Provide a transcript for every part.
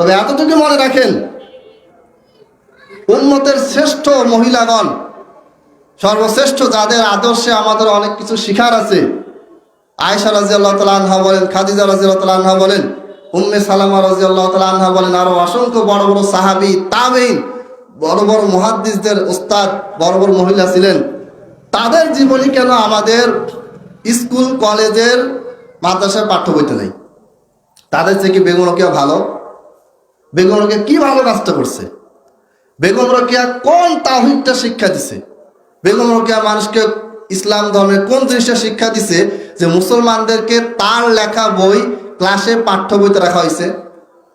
তবে এতটুকু মনে রাখেন উন্মতের শ্রেষ্ঠ মহিলাগণ, সর্বশ্রেষ্ঠ যাদের আদর্শে আমাদের অনেক কিছু শিখার আছে, আয়েশা রাজিয়াল্লাহ তালা আনহা বলেন, খাদিজা রাজিয়াল্লাহ তালা আনহা বলেন, উম্মে সালামা রাজিয়াল্লাহ তালা আনহা বলেন, আরও অসংখ্য বড় বড় সাহাবি তাবেইন বড় বড় মুহাদ্দিসদের ওস্তাদ বড় বড় মহিলা ছিলেন। তাদের জীবনী কেন আমাদের স্কুল, কলেজের মাদ্রাসার পাঠ্য বইতে নেই? তাদের থেকে বেগুন রোকেয়া ভালো? রোকেয়া কি ভালো কাজটা করছে? বেগম রোকেয়া কোন তাহিদটা শিক্ষা দিছে? বেগম রোকেয়া মানুষকে ইসলাম ধর্মের কোন জিনিসটা শিক্ষা দিছে যে মুসলমানদেরকে তার লেখা বই ক্লাসে, পাঠ্য বইতে রাখা হয়েছে?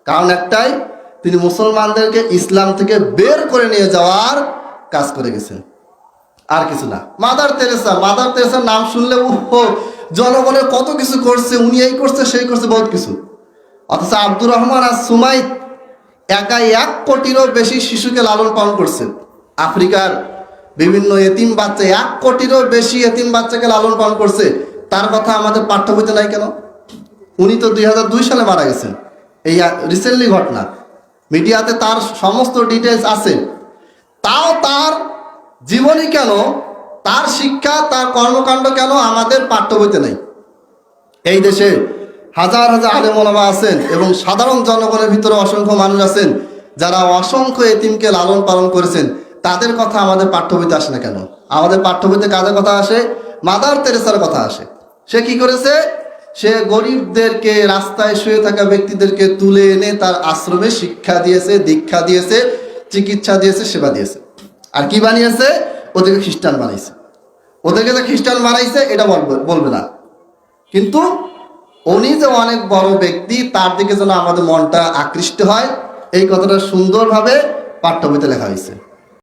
কারণ একটাই, তিনি মুসলমানদেরকে ইসলাম থেকে বের করে নিয়ে যাওয়ার কাজ করে গেছেন। আর কিছু না। মাদার তেরেসা, মাদার তেরেসার নাম শুনলে, উহ জনগণের কত কিছু করছে, উনি এই করছে, সেই করছে, বহুত কিছু। অথচ আব্দুর রহমান আর সুমাইত একাই এক কোটিরও বেশি শিশুকে লালন পালন করছেন। আফ্রিকার বিভিন্ন এতিম বাচ্চা, এক কোটিরও বেশি এতিম বাচ্চাকে লালন পালন করছে। তার কথা আমাদের পাঠ্য বইতে নাই কেন? উনি তো দুই হাজার দুই সালে মারা গেছেন। এই রিসেন্টলি ঘটনা। মিডিয়াতে তার সমস্ত ডিটেলস আছে। তাও তার জীবনী কেন? তার শিক্ষা, তার কর্মকাণ্ড কেন আমাদের পাঠ্য বইতে নেই? এই দেশে হাজার হাজার আলেমোলামা আছেন এবং সাধারণ জনগণের ভিতরে অসংখ্য মানুষ আছেন যারা অসংখ্য এতিমকে লালন পালন করেছেন, তাদের কথা আমাদের পাঠ্য বইতে আসে না কেন? আমাদের পাঠ্য বইতে কাদের কথা আসে? মাদার তেরেসার কথা আসে। সে কি করেছে? সে গরিবদেরকে রাস্তায় শুয়ে থাকা ব্যক্তিদেরকে তুলে এনে তার আশ্রমে শিক্ষা দিয়েছে, দীক্ষা দিয়েছে, চিকিৎসা দিয়েছে, সেবা দিয়েছে। আর কি বানিয়েছে? ওদেরকে খ্রিস্টান বানাইছে। ওদেরকে যে খ্রিস্টান বানাইছে, এটা বলবে বলবে না। কিন্তু উনি যে অনেক বড় ব্যক্তি, তার দিকে যেন আমাদের মনটা আকৃষ্ট হয়। এই কথাটা সুন্দরভাবে পাঠ্যবইতে লেখা হয়েছে।